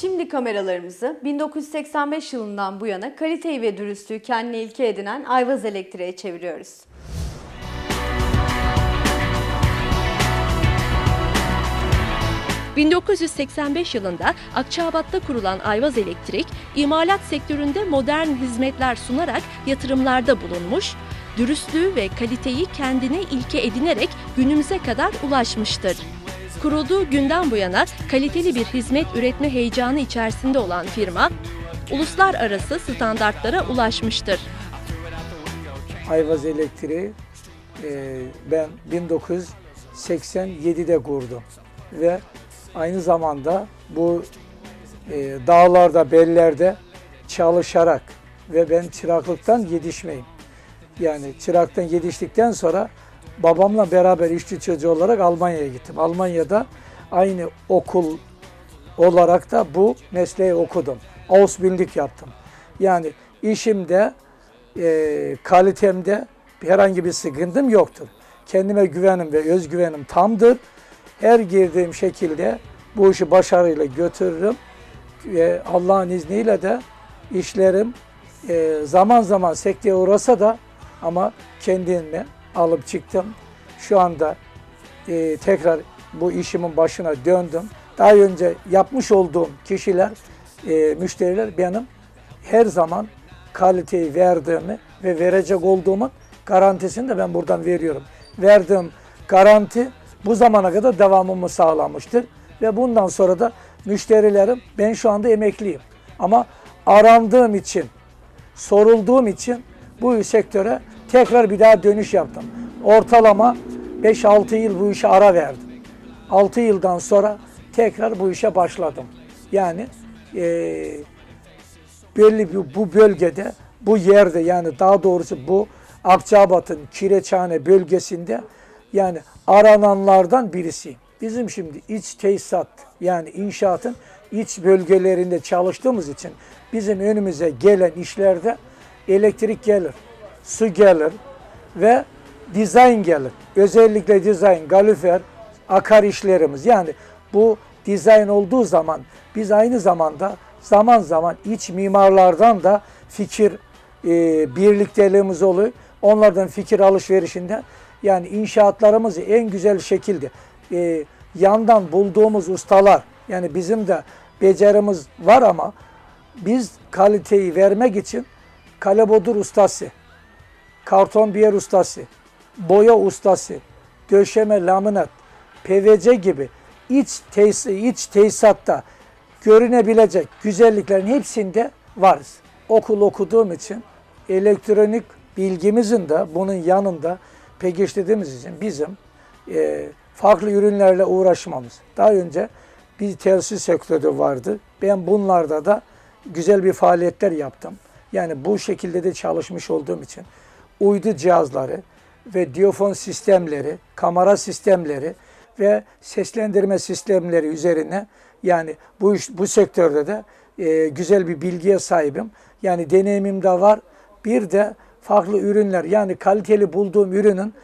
Şimdi kameralarımızı 1985 yılından bu yana kaliteyi ve dürüstlüğü kendine ilke edinen Ayvaz Elektrik'e çeviriyoruz. ...1985 yılında Akçabat'ta kurulan Ayvaz Elektrik, imalat sektöründe modern hizmetler sunarak yatırımlarda bulunmuş, dürüstlüğü ve kaliteyi kendine ilke edinerek günümüze kadar ulaşmıştır. Kurulduğu günden bu yana kaliteli bir hizmet üretme heyecanı içerisinde olan firma, uluslararası standartlara ulaşmıştır. Ayvaz Elektriği e, ben 1987'de kurdum ve aynı zamanda bu e, dağlarda, bellerde çalışarak ve ben çıraklıktan yetişmeyim. Yani çıraktan yetiştikten sonra babamla beraber işçi çocuğu olarak Almanya'ya gittim. Almanya'da aynı okul olarak da bu mesleği okudum. Ausbildung yaptım. Yani işimde, e, kalitemde herhangi bir sıkıntım yoktur. Kendime güvenim ve özgüvenim tamdır. Her girdiğim şekilde bu işi başarıyla götürürüm. Ve Allah'ın izniyle de işlerim e, zaman zaman sekteye uğrasa da ama kendimi alıp çıktım. Şu anda e, tekrar bu işimin başına döndüm. Daha önce yapmış olduğum kişiler, e, müşteriler benim her zaman kaliteyi verdiğimi ve verecek olduğumun garantisini de ben buradan veriyorum. Verdiğim garanti bu zamana kadar devamımı sağlamıştır. Ve bundan sonra da müşterilerim, ben şu anda emekliyim. Ama arandığım için, sorulduğum için bu sektöre tekrar bir daha dönüş yaptım. Ortalama 5-6 yıl bu işe ara verdim. 6 yıldan sonra tekrar bu işe başladım. Yani eee belli bir bu bölgede, bu yerde yani daha doğrusu bu Akçabat'ın Kireçhane bölgesinde yani arananlardan birisiyim. Bizim şimdi iç tesisat yani inşaatın iç bölgelerinde çalıştığımız için bizim önümüze gelen işlerde elektrik gelir, su gelir ve dizayn gelir. Özellikle dizayn, galifer, akar işlerimiz. Yani bu dizayn olduğu zaman biz aynı zamanda zaman zaman iç mimarlardan da fikir e, birlikteliğimiz oluyor. Onlardan fikir alışverişinde yani inşaatlarımızı en güzel şekilde e, yandan bulduğumuz ustalar yani bizim de becerimiz var ama biz kaliteyi vermek için kalebodur ustası, karton biyer ustası, boya ustası, döşeme, laminat, PVC gibi iç, tesis, iç tesisatta görünebilecek güzelliklerin hepsinde varız. Okul okuduğum için elektronik bilgimizin de bunun yanında pekiştirdiğimiz için bizim e, farklı ürünlerle uğraşmamız. Daha önce bir tersi sektörü vardı. Ben bunlarda da güzel bir faaliyetler yaptım. Yani bu şekilde de çalışmış olduğum için uydu cihazları ve diyafon sistemleri, kamera sistemleri ve seslendirme sistemleri üzerine yani bu iş, bu sektörde de e, güzel bir bilgiye sahibim. Yani deneyimim de var. Bir de farklı ürünler yani kaliteli bulduğum ürünün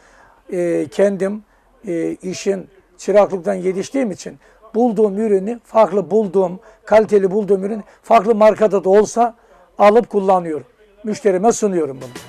e, kendim e, işin çıraklıktan yetiştiğim için bulduğum ürünü farklı bulduğum, kaliteli bulduğum ürün farklı markada da olsa alıp kullanıyorum. Müşterime sunuyorum bunu.